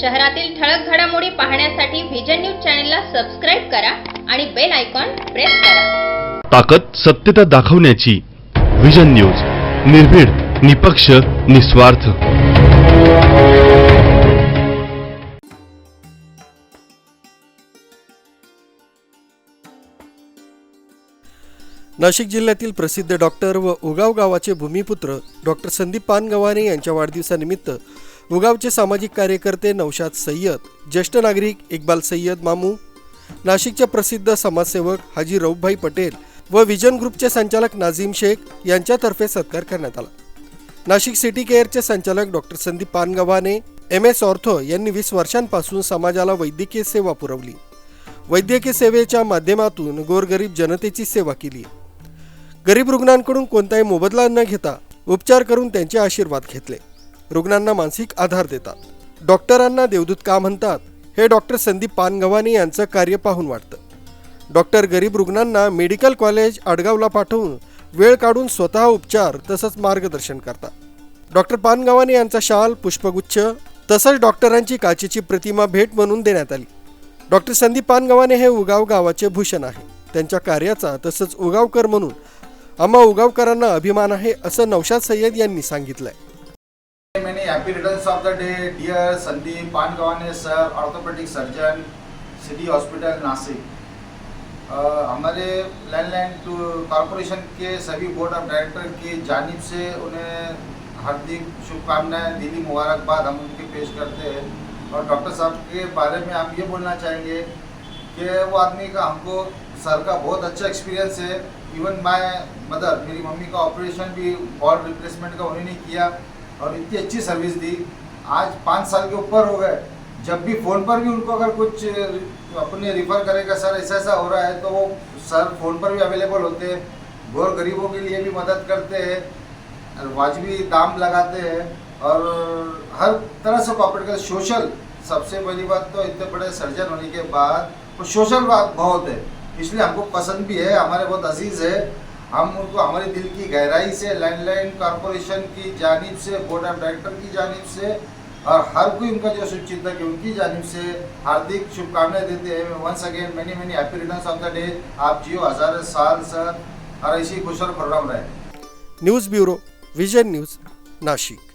शहरातील ठळक घडामोडी पाहण्यासाठी व्हिजन न्यूज चॅनलला सबस्क्राईब करा आणि बेल आयकॉन प्रेस करा. ताकद सत्यता दाखवण्याची विजन न्यूज निर्भीड निपक्ष निस्वार्थ. नाशिक जिल्ह्यातील प्रसिद्ध डॉक्टर व उगाव गावाचे भूमिपुत्र डॉक्टर संदीप पानगव्हाणे यांच्या वाढदिवसानिमित्त उगावचे सामाजिक कार्यकर्ते नौशाद सय्यद ज्येष्ठ नागरिक इक्बाल सय्यद मामू नाशिकचे प्रसिद्ध समाजसेवक हाजी रऊफभाई पटेल व विजन ग्रुपचे संचालक नाझीम शेख यांच्यातर्फे सत्कार करण्यात आला. नाशिक सिटी केअरचे संचालक doctor Sandeep Pangavhane M S ortho यांनी वीस वर्षांपासून समाजाला वैद्यकीय सेवा पुरवली. वैद्यकीय सेवेच्या माध्यमातून गोरगरीब जनतेची सेवा केली. गरीब रुग्णांकडून कोणताही मोबदला न घेता उपचार करून त्यांचे आशीर्वाद घेतले. रुग्णांना मानसिक आधार देतात. डॉक्टरांना देवदूत का म्हणतात? हे डॉक्टर संदीप पानगव्हाणे यांचं कार्य पाहून वाटतं. डॉक्टर गरीब रुग्णांना मेडिकल कॉलेज आडगावला पाठवून वेळ काढून स्वतः उपचार तसंच मार्गदर्शन करतात. डॉक्टर पानगव्हाणे यांचा शाल पुष्पगुच्छ तसंच डॉक्टरांची काचेची प्रतिमा भेट म्हणून देण्यात आली. डॉक्टर संदीप पानगव्हाणे हे उगाव गावाचे भूषण आहे. त्यांच्या कार्याचा तसंच उगावकर म्हणून आम्हा उगावकरांना अभिमान आहे असं नौशाद सय्यद यांनी सांगितलंय. Happy of the day, dear Sandeep Pangawane sir, orthopedic surgeon, City Hospital Nasik. Uh, हमारे लैंडलाइन कॉरपोरेशन के सभी बोर्ड ऑफ़ डायरेक्टर की जानिब से उन्हें हार्दिक शुभकामनाएँ दिली मुबारकबाद हम उनके पेश करते हैं। और डॉक्टर साहब के बारे में हम ये बोलना चाहेंगे कि वो आदमी का हमको सर का बहुत अच्छा एक्सपीरियंस है। इवन माय मदर मेरी मम्मी का ऑपरेशन भी बॉल रिप्लेसमेंट का उन्होंने किया। और इतनी अच्छी सर्विस दी। आज पाँच साल के ऊपर हो गए। जब भी फ़ोन पर भी उनको अगर कुछ अपने रिफ़र करेगा, सर ऐसा ऐसा हो रहा है तो वो सर फ़ोन पर भी अवेलेबल होते हैं। गौर गरीबों के लिए भी मदद करते हैं। वाजबी दाम लगाते हैं। और हर तरह से कॉपरेट कर सोशल सबसे बड़ी बात तो इतने बड़े सर्जन होने के बाद, वो सोशल बात बहुत है। इसलिए हमको पसंद भी है, हमारे बहुत अज़ीज़ है। हम उनको हमारे दिल की गहराई से लैंडलाइन कॉरपोरेशन की जानब से बोर्ड ऑफ़ डायरेक्टर की जानब से, और हर कोई उनका जो शुभचिंतक है उनकी जानब से हार्दिक शुभकामनाएँ देते हैं। Once again many many happy returns of the day आप जियो हज़ार साल, सर, और ऐसी खुशर प्रोग्राम रहे। News bureau vision news, Nashik.